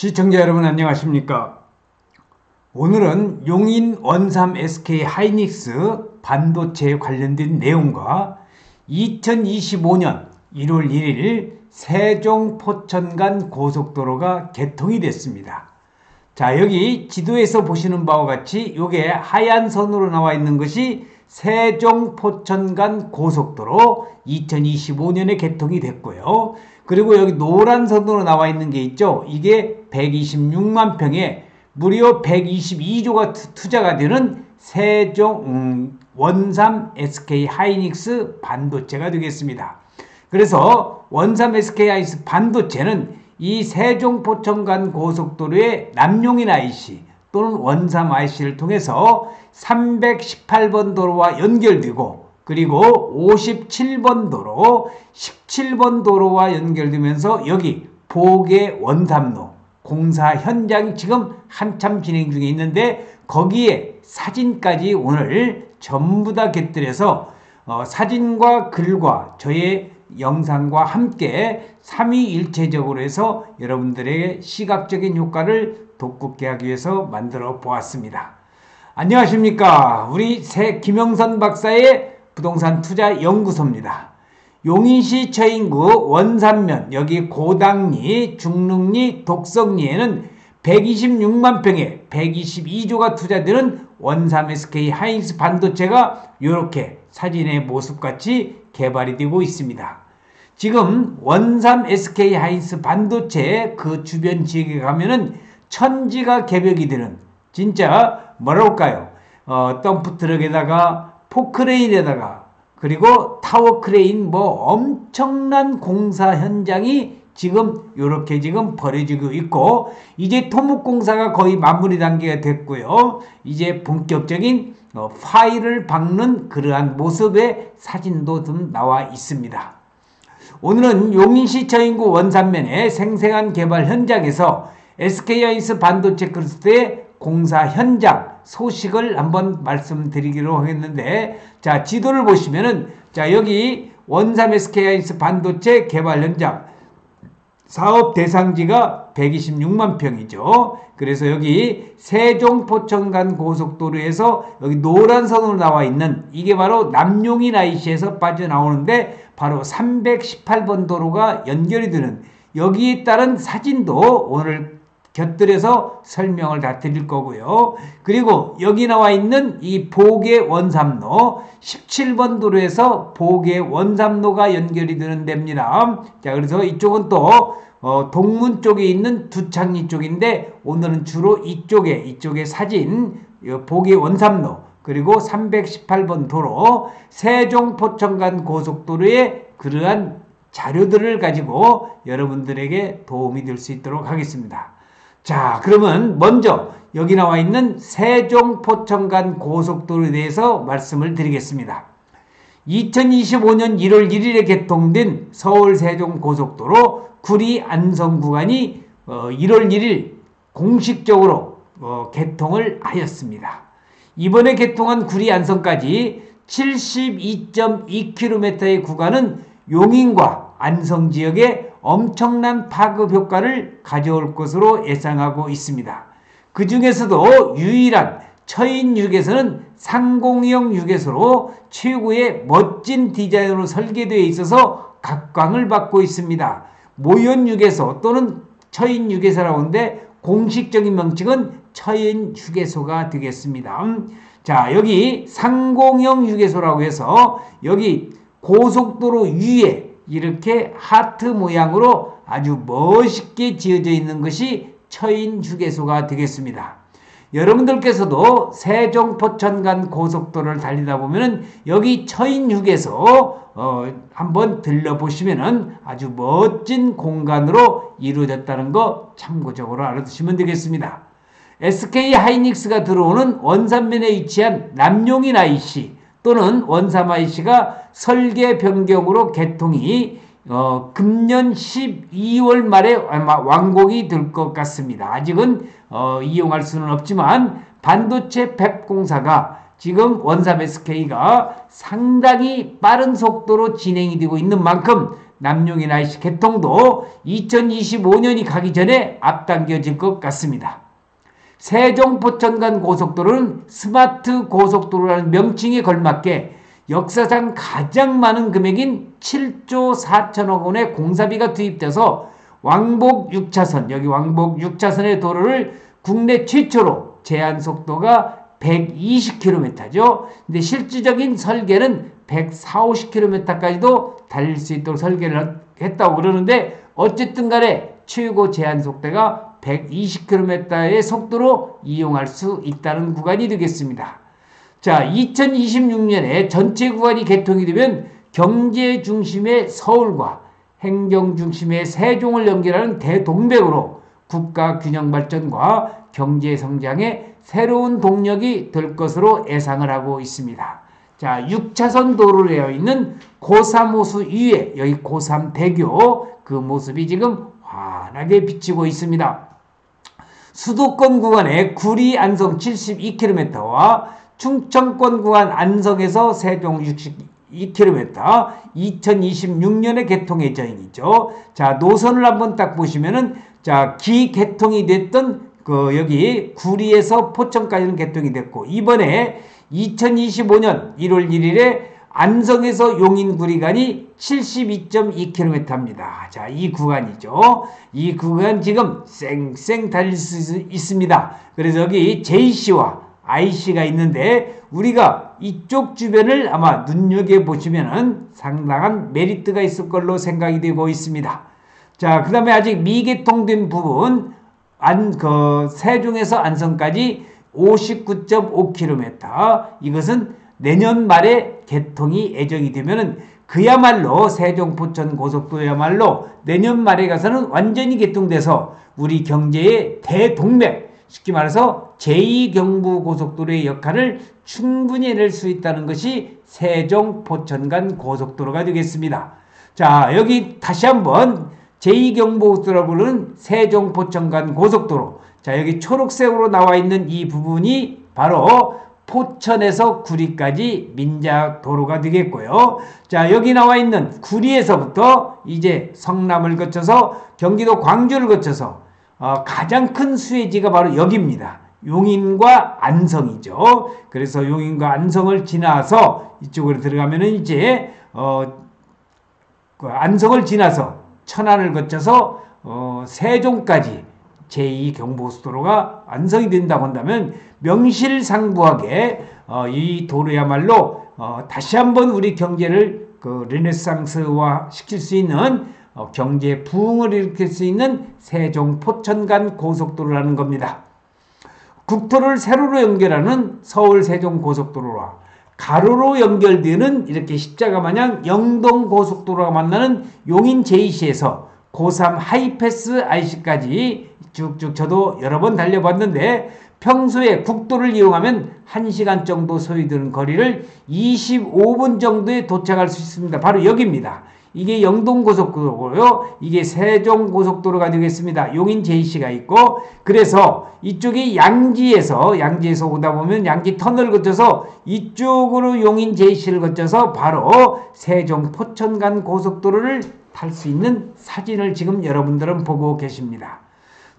시청자 여러분 안녕하십니까? 오늘은 용인 원삼 SK 하이닉스 반도체 관련된 내용과 2025년 1월 1일 세종 포천 간 고속도로가 개통이 됐습니다. 자, 여기 지도에서 보시는 바와 같이 이게 하얀 선으로 나와 있는 것이 세종 포천 간 고속도로 2025년에 개통이 됐고요. 그리고 여기 노란 선으로 나와 있는 게 있죠. 이게 126만 평에 무려 122조가 투자가 되는 세종 음, 원삼 SK 하이닉스 반도체가 되겠습니다. 그래서 원삼 SK 하이닉스 반도체는 이 세종 포천 간 고속도로의 남용인 IC 또는 원삼 IC를 통해서 318번 도로와 연결되고 그리고 57번 도로, 17번 도로와 연결되면서 여기 보계 원삼로 공사 현장이 지금 한참 진행 중에 있는데 거기에 사진까지 오늘 전부 다 곁들여서 어, 사진과 글과 저의 영상과 함께 삼위일체적으로 해서 여러분들에게 시각적인 효과를 돋굽게 하기 위해서 만들어 보았습니다. 안녕하십니까. 우리 새 김영선 박사의 부동산 투자 연구소입니다. 용인시 처인구 원산면 여기 고당리, 중릉리, 독성리에는 126만 평에 122조가 투자되는 원삼 SK 하이닉스 반도체가 이렇게 사진의 모습같이 개발이 되고 있습니다. 지금 원삼 SK 하이닉스 반도체 그 주변 지역에 가면은 천지가 개벽이 되는 진짜 뭐랄까요? 어, 덤프트럭에다가 포크레인에다가 그리고 타워 크레인 뭐 엄청난 공사 현장이 지금 이렇게 지금 벌어지고 있고 이제 토목 공사가 거의 마무리 단계가 됐고요. 이제 본격적인 어, 파일을 박는 그러한 모습의 사진도 좀 나와 있습니다. 오늘은 용인시 처인구 원산면의 생생한 개발 현장에서 SK하이스 반도체 크루스의 공사 현장 소식을 한번 말씀드리기로 하겠는데 자 지도를 보시면은 자 여기 원삼 SK하이스 반도체 개발 현장 사업 대상지가 126만 평이죠. 그래서 여기 세종 포천 간 고속도로에서 여기 노란 선으로 나와 있는 이게 바로 남용인 IC에서 빠져나오는데 바로 318번 도로가 연결이 되는 여기에 따른 사진도 오늘 곁들여서 설명을 다 드릴 거고요. 그리고 여기 나와 있는 이 보계 원삼로 17번 도로에서 보계 원삼로가 연결이 되는 데입니다. 자, 그래서 이쪽은 또 어, 동문 쪽에 있는 두창리 쪽인데 오늘은 주로 이쪽에 이쪽에 사진 보계 원삼로 그리고 318번 도로 세종 포천간 고속도로의 그러한 자료들을 가지고 여러분들에게 도움이 될 수 있도록 하겠습니다. 자, 그러면 먼저 여기 나와 있는 세종 포천 간 고속도로에 대해서 말씀을 드리겠습니다. 2025년 1월 1일에 개통된 서울 세종 고속도로 구리 안성 구간이 1월 어, 1일 공식적으로 어, 개통을 하였습니다. 이번에 개통한 구리 안성까지 72.2km의 구간은 용인과 안성 지역의 엄청난 파급 효과를 가져올 것으로 예상하고 있습니다. 그 중에서도 유일한 처인 유에서는 상공형 유에서로 최고의 멋진 디자인으로 설계되어 있어서 각광을 받고 있습니다. 모연 유에서 또는 처인 유에서라고 하는데 공식적인 명칭은 처인 휴게소가 되겠습니다. 자, 여기 상공형 휴게소라고 해서 여기 고속도로 위에 이렇게 하트 모양으로 아주 멋있게 지어져 있는 것이 처인 휴게소가 되겠습니다. 여러분들께서도 세종 포천간 고속도로를 달리다 보면은 여기 처인 휴게소 어, 한번 들려보시면은 아주 멋진 공간으로 이루어졌다는 거 참고적으로 알아두시면 되겠습니다. SK 하이닉스가 들어오는 원산면에 위치한 남용인 IC 또는 원삼IC가 설계 변경으로 개통이 어, 금년 12월 말에 완공이 될 것 같습니다. 아직은 어, 이용할 수는 없지만 반도체 팹 공사가 지금 원삼 SK가 상당히 빠른 속도로 진행이 되고 있는 만큼 남용인 IC 개통도 2025년이 가기 전에 앞당겨질 것 같습니다. 세종 포천간 고속도로는 스마트 고속도로라는 명칭에 걸맞게 역사상 가장 많은 금액인 7조 4천억 원의 공사비가 투입돼서 왕복 6차선, 여기 왕복 6차선의 도로를 국내 최초로 제한 속도가 120km죠. 근데 실질적인 설계는 140, 50km까지도 달릴 수 있도록 설계를 했다고 그러는데 어쨌든 간에 최고 제한 속도가 120km의 속도로 이용할 수 있다는 구간이 되겠습니다. 자, 2026년에 전체 구간이 개통이 되면 경제 중심의 서울과 행정 중심의 세종을 연결하는 대동백으로 국가 균형 발전과 경제 성장에 새로운 동력이 될 것으로 예상을 하고 있습니다. 자, 6차선 도로로 되어 있는 고3 호수 위에 여기 고3 대교 그 모습이 지금 환하게 비치고 있습니다. 수도권 구간의 구리 안성 72km와 충청권 구간 안성에서 세종 62km 2026년에 개통 예정이죠. 자, 노선을 한번 딱 보시면은 자, 기 개통이 됐던 그 여기 구리에서 포천까지는 개통이 됐고 이번에 2025년 1월 1일에 안성에서 용인 구리간이 72.2km입니다. 자, 이 구간이죠. 이 구간 지금 쌩쌩 달릴 수 있습니다. 그래서 여기 JC와 IC가 있는데 우리가 이쪽 주변을 아마 눈여겨보시면 상당한 메리트가 있을 걸로 생각이 되고 있습니다. 자, 그 다음에 아직 미개통된 부분 안, 그, 세종에서 안성까지 59.5km. 이것은 내년 말에 개통이 예정이 되면은 그야말로 세종 포천 고속도로야말로 내년 말에 가서는 완전히 개통돼서 우리 경제의 대동맥, 쉽게 말해서 제2경부 고속도로의 역할을 충분히 해낼 수 있다는 것이 세종 포천 간 고속도로가 되겠습니다. 자, 여기 다시 한번 제2경부고속도로 부르는 세종 포천 간 고속도로. 자, 여기 초록색으로 나와 있는 이 부분이 바로 포천에서 구리까지 민자 도로가 되겠고요. 자, 여기 나와 있는 구리에서부터 이제 성남을 거쳐서 경기도 광주를 거쳐서 어, 가장 큰 수혜지가 바로 여기입니다. 용인과 안성이죠. 그래서 용인과 안성을 지나서 이쪽으로 들어가면은 이제 어, 그 안성을 지나서 천안을 거쳐서 어, 세종까지 제2경부고속도로가 완성이 된다고 한다면 명실상부하게 어, 이 도로야말로 어, 다시 한번 우리 경제를 그 르네상스화 시킬 수 있는 어, 경제 부흥을 일으킬 수 있는 세종 포천간 고속도로라는 겁니다. 국토를 세로로 연결하는 서울 세종 고속도로와 가로로 연결되는 이렇게 십자가 마냥 영동 고속도로가 만나는 용인 제이시에서 고3 하이패스 IC까지 쭉쭉 저도 여러 번 달려봤는데 평소에 국도를 이용하면 1시간 정도 소요되는 거리를 25분 정도에 도착할 수 있습니다. 바로 여기입니다. 이게 영동고속도로고요. 이게 세종고속도로가 되겠습니다. 용인 JC가 있고 그래서 이쪽이 양지에서 양지에서 오다 보면 양지 터널 거쳐서 이쪽으로 용인 JC를 거쳐서 바로 세종 포천 간 고속도로를 탈 수 있는 사진을 지금 여러분들은 보고 계십니다.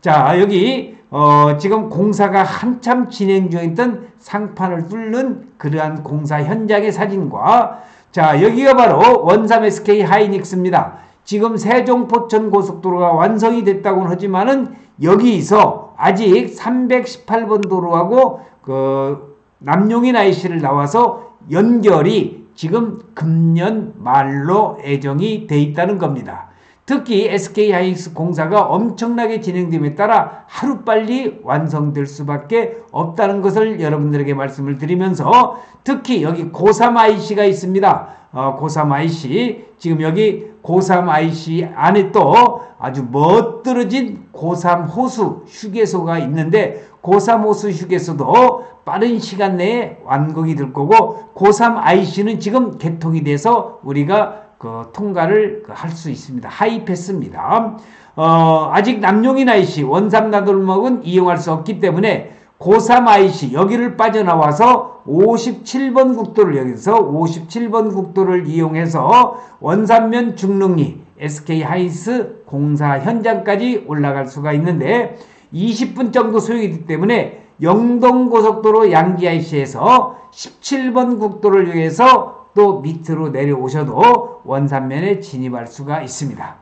자 여기 어, 지금 공사가 한참 진행 중이던 상판을 뚫는 그러한 공사 현장의 사진과 자, 여기가 바로 원삼 SK 하이닉스입니다. 지금 세종 포천 고속도로가 완성이 됐다고는 하지만은 여기서 아직 318번 도로하고 그 남용인 IC를 나와서 연결이 지금 금년 말로 예정이 돼 있다는 겁니다. 특히 SK 하이닉스 공사가 엄청나게 진행됨에 따라 하루빨리 완성될 수밖에 없다는 것을 여러분들에게 말씀을 드리면서 특히 여기 고3 IC가 있습니다. 어, 고3 IC 지금 여기 고3 IC 안에 또 아주 멋들어진 고3 호수 휴게소가 있는데 고3 호수 휴게소도 빠른 시간 내에 완공이 될 거고 고3 IC는 지금 개통이 돼서 우리가 그 통과를 그할수 있습니다. 하이패스입니다. 어, 아직 남용인 IC 원삼 나돌목은 이용할 수 없기 때문에 고3 IC 여기를 빠져나와서 57번 국도를 여기서 57번 국도를 이용해서 원산면 중릉리 SK 하이스 공사 현장까지 올라갈 수가 있는데 20분 정도 소요기 되기 때문에 영동 고속도로 양지 IC에서 17번 국도를 이용해서 또 밑으로 내려오셔도 원산면에 진입할 수가 있습니다.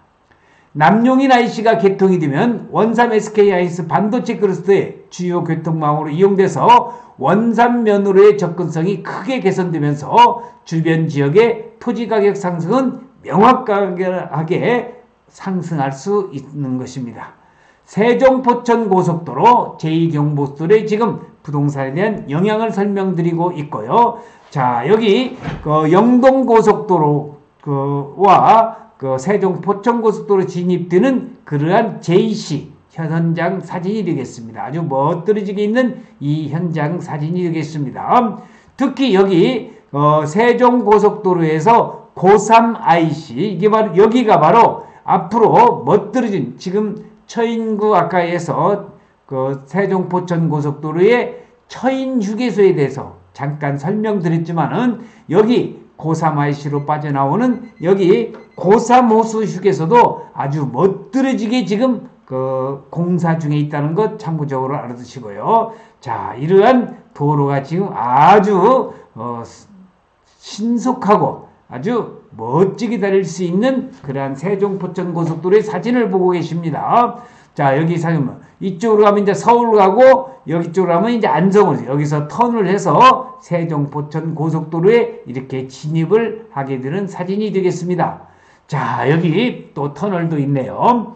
남용인 IC가 개통이 되면 원삼 SK 하이스 반도체 크루스터의 주요 교통망으로 이용돼서 원산면으로의 접근성이 크게 개선되면서 주변 지역의 토지 가격 상승은 명확하게 상승할 수 있는 것입니다. 세종 포천 고속도로 제2경보수도에 지금 부동산에 대한 영향을 설명드리고 있고요. 자, 여기 그 영동 고속도로 그와 그 세종 포천 고속도로 진입되는 그러한 JC 현장 사진이 되겠습니다. 아주 멋들어지게 있는 이 현장 사진이 되겠습니다. 특히 여기 어, 세종 고속도로에서 고3 IC 이게 바로 여기가 바로 앞으로 멋들어진 지금 처인구 아까에서 그 세종 포천 고속도로의 처인 휴게소에 대해서 잠깐 설명드렸지만은 여기 고3 IC로 빠져나오는 여기 고3 호수 휴게소도 아주 멋들어지게 지금 그 공사 중에 있다는 것 참고적으로 알아두시고요. 자, 이러한 도로가 지금 아주 어, 신속하고 아주 멋지게 달릴 수 있는 그러한 세종포천 고속도로의 사진을 보고 계십니다. 자, 여기 사진 이쪽으로 가면 이제 서울 가고 여기 쪽으로 가면 이제 안성을 여기서 턴을 해서 세종포천 고속도로에 이렇게 진입을 하게 되는 사진이 되겠습니다. 자, 여기 또 터널도 있네요.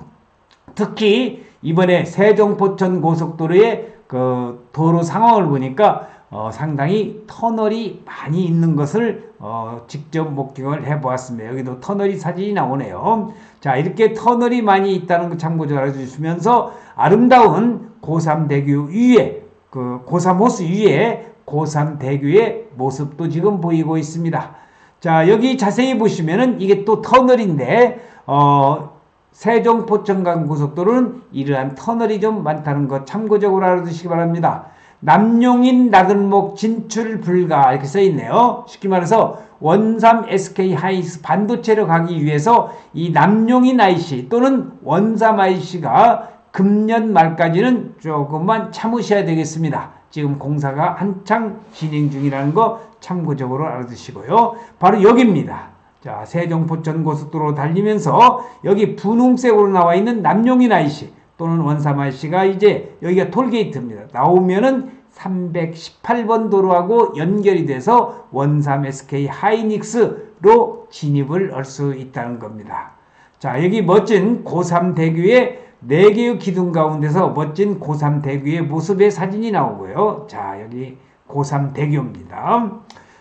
특히 이번에 세종포천 고속도로의 그 도로 상황을 보니까 어, 상당히 터널이 많이 있는 것을 어, 직접 목격을 해보았습니다. 여기도 터널이 사진이 나오네요. 자 이렇게 터널이 많이 있다는 거 참고적으로 알아주시면서 아름다운 고삼 대교 위에 그 고삼 호수 위에 고삼 대교의 모습도 지금 보이고 있습니다. 자 여기 자세히 보시면은 이게 또 터널인데 어, 세종 포천간 고속도로는 이러한 터널이 좀 많다는 것 참고적으로 알아두시기 바랍니다. 남용인 나들목 진출 불가 이렇게 써 있네요. 쉽게 말해서 원삼 SK 하이스 반도체로 가기 위해서 이 남용인 IC 또는 원삼 IC가 금년 말까지는 조금만 참으셔야 되겠습니다. 지금 공사가 한창 진행 중이라는 거 참고적으로 알아두시고요. 바로 여기입니다. 자, 세종 포천 고속도로 달리면서 여기 분홍색으로 나와 있는 남용인 IC 또는 원삼 IC가 이제 여기가 톨게이트입니다. 나오면은 318번 도로하고 연결이 돼서 원삼 SK 하이닉스로 진입을 할 수 있다는 겁니다. 자, 여기 멋진 고3 대교의 4개의 기둥 가운데서 멋진 고3 대교의 모습의 사진이 나오고요. 자, 여기 고3 대교입니다.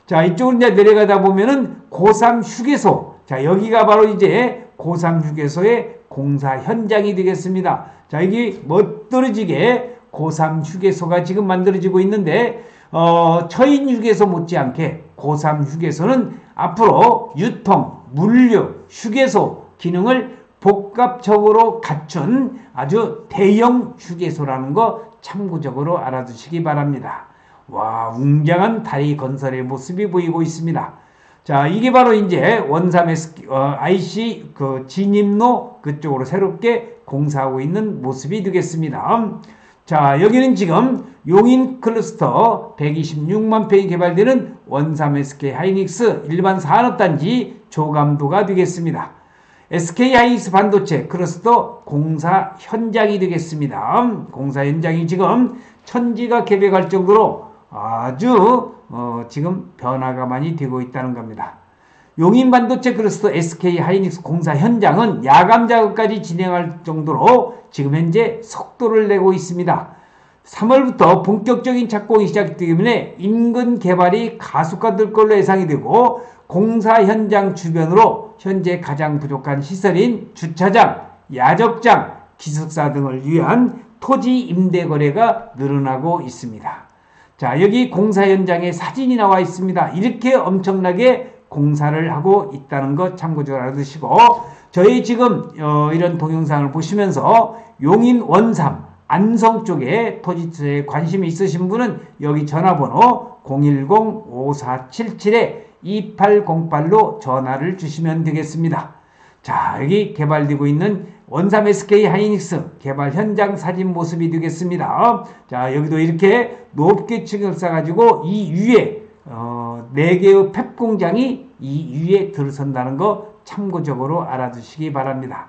자, 이쪽으로 이제 내려가다 보면은 고3 휴게소. 자, 여기가 바로 이제 고3 휴게소의 공사 현장이 되겠습니다. 자, 여기 멋들어지게 고3 휴게소가 지금 만들어지고 있는데, 어, 처인 휴게소 못지않게 고3 휴게소는 앞으로 유통, 물류, 휴게소 기능을 복합적으로 갖춘 아주 대형 휴게소라는 거 참고적으로 알아두시기 바랍니다. 와, 웅장한 다리 건설의 모습이 보이고 있습니다. 자, 이게 바로 이제 원삼 S, 어, IC 그 진입로 그쪽으로 새롭게 공사하고 있는 모습이 되겠습니다. 자, 여기는 지금 용인 클러스터 126만 평이 개발되는 원삼 SK 하이닉스 일반 산업단지 조감도가 되겠습니다. SK 하이닉스 반도체 클러스터 공사 현장이 되겠습니다. 공사 현장이 지금 천지가 개벽할 정도로 아주 어, 지금 변화가 많이 되고 있다는 겁니다. 용인 반도체 클러스터 SK 하이닉스 공사 현장은 야간 작업까지 진행할 정도로 지금 현재 속도를 내고 있습니다. 3월부터 본격적인 착공이 시작되기 때문에 인근 개발이 가속화될 걸로 예상이 되고 공사 현장 주변으로 현재 가장 부족한 시설인 주차장, 야적장, 기숙사 등을 위한 토지 임대 거래가 늘어나고 있습니다. 자, 여기 공사 현장에 사진이 나와 있습니다. 이렇게 엄청나게 공사를 하고 있다는 것 참고적으로 알아두시고 저희 지금 어, 이런 동영상을 보시면서 용인 원삼 안성 쪽에 토지투자에 관심이 있으신 분은 여기 전화번호 010-5477-2808로 전화를 주시면 되겠습니다. 자, 여기 개발되고 있는 원삼 SK 하이닉스 개발 현장 사진 모습이 되겠습니다. 자, 여기도 이렇게 높게 층을 쌓아가지고 이 위에 어, 4개의 펩 공장이 이 위에 들어선다는 거 참고적으로 알아두시기 바랍니다.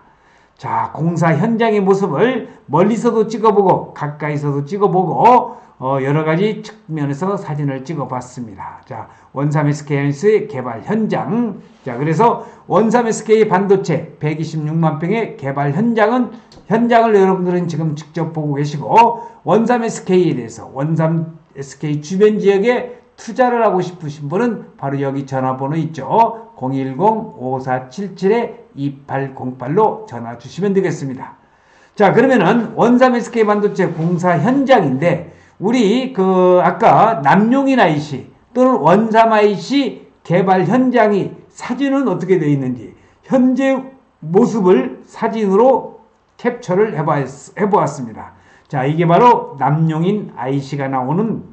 자, 공사 현장의 모습을 멀리서도 찍어보고 가까이서도 찍어보고 어, 여러 가지 측면에서 사진을 찍어봤습니다. 자, 원삼 SK하이닉스의 개발 현장. 자, 그래서 원삼 SK 반도체 126만 평의 개발 현장은 현장을 여러분들은 지금 직접 보고 계시고 원삼 SK에 대해서 원삼 SK 주변 지역에 투자를 하고 싶으신 분은 바로 여기 전화번호 있죠. 010-5477-2808로 전화 주시면 되겠습니다. 자, 그러면은 원삼 SK 반도체 공사 현장인데 우리 그 아까 남용인 IC 또는 원삼 IC 개발 현장이 사진은 어떻게 되어 있는지 현재 모습을 사진으로 캡처를 해보았습니다. 자, 이게 바로 남용인 IC가 나오는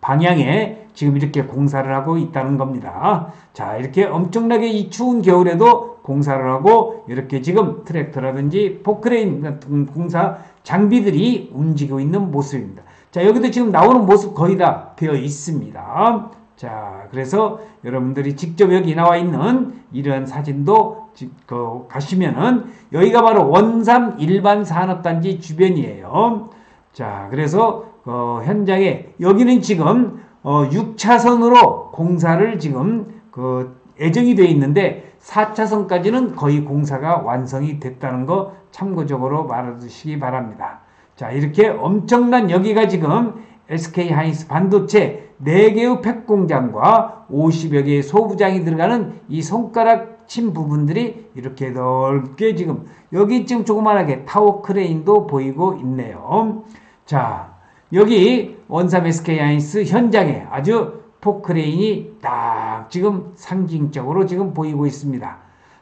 방향에 지금 이렇게 공사를 하고 있다는 겁니다. 자, 이렇게 엄청나게 이 추운 겨울에도 공사를 하고 이렇게 지금 트랙터라든지 포크레인 같은 공사 장비들이 움직이고 있는 모습입니다. 자, 여기도 지금 나오는 모습 거의 다 되어 있습니다. 자, 그래서 여러분들이 직접 여기 나와 있는 이런 사진도 그 가시면은 여기가 바로 원삼 일반 산업단지 주변이에요. 자, 그래서 어, 현장에 여기는 지금 어, 6차선으로 공사를 지금 그 예정이 되어 있는데 4차선까지는 거의 공사가 완성이 됐다는 거 참고적으로 말해두시기 바랍니다. 자, 이렇게 엄청난 여기가 지금 SK 하이스 반도체 4개의 팩 공장과 50여 개의 소부장이 들어가는 이 손가락 친 부분들이 이렇게 넓게 지금 여기 지금 조그만하게 타워 크레인도 보이고 있네요. 자, 여기 원삼 SK 하이스 현장에 아주 포크레인이 딱 지금 상징적으로 지금 보이고 있습니다.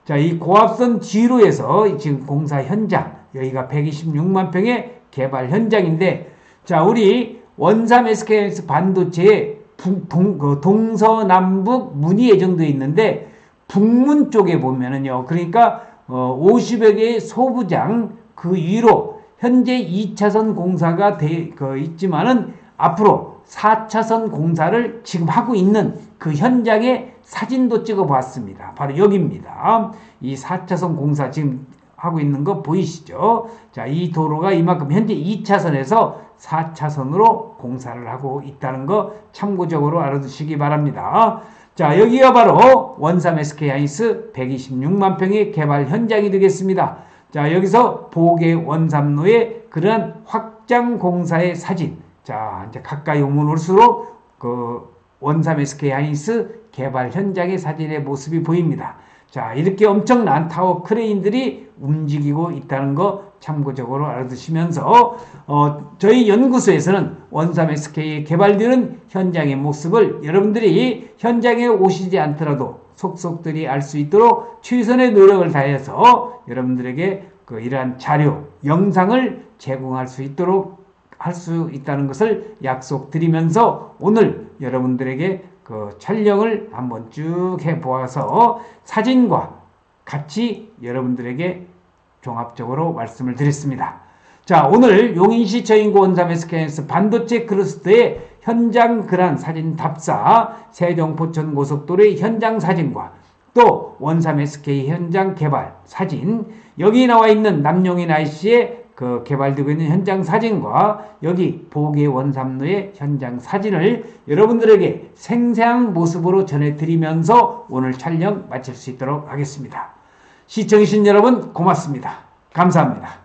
자, 이 고압선 뒤로에서 지금 공사 현장, 여기가 126만 평의 개발 현장인데, 자, 우리 원삼 SKS 반도체에 동, 그 동서남북 문이 예정되어 있는데, 북문 쪽에 보면은요, 그러니까 어, 50여 개의 소부장 그 위로 현재 2차선 공사가 돼 그 있지만은 앞으로 4차선 공사를 지금 하고 있는 그 현장의 사진도 찍어 봤습니다. 바로 여기입니다. 이 4차선 공사 지금 하고 있는 거 보이시죠? 자, 이 도로가 이만큼 현재 2차선에서 4차선으로 공사를 하고 있다는 거 참고적으로 알아두시기 바랍니다. 자, 여기가 바로 원삼 SK 하이스 126만 평의 개발 현장이 되겠습니다. 자, 여기서 보계 원삼로의 그러한 확장 공사의 사진. 자, 이제 가까이 오면 올수록 그 원삼 SK 하이스 개발 현장의 사진의 모습이 보입니다. 자, 이렇게 엄청난 타워 크레인들이 움직이고 있다는 거 참고적으로 알아두시면서 어, 저희 연구소에서는 원삼 SK에 개발되는 현장의 모습을 여러분들이 현장에 오시지 않더라도 속속들이 알 수 있도록 최선의 노력을 다해서 여러분들에게 그 이러한 자료, 영상을 제공할 수 있도록 할 수 있다는 것을 약속드리면서 오늘 여러분들에게 그 촬영을 한번 쭉 해보아서 사진과 같이 여러분들에게 종합적으로 말씀을 드렸습니다. 자, 오늘 용인시 저인구 원삼 스캔스 반도체 크루스트의 현장 그란 사진 답사, 세종 포천 고속도로의 현장 사진과 또 원삼 SK 현장 개발 사진, 여기 나와 있는 남용인 IC의 그 개발되고 있는 현장 사진과 여기 보계 원삼로의 현장 사진을 여러분들에게 생생한 모습으로 전해드리면서 오늘 촬영 마칠 수 있도록 하겠습니다. 시청해주신 여러분 고맙습니다. 감사합니다.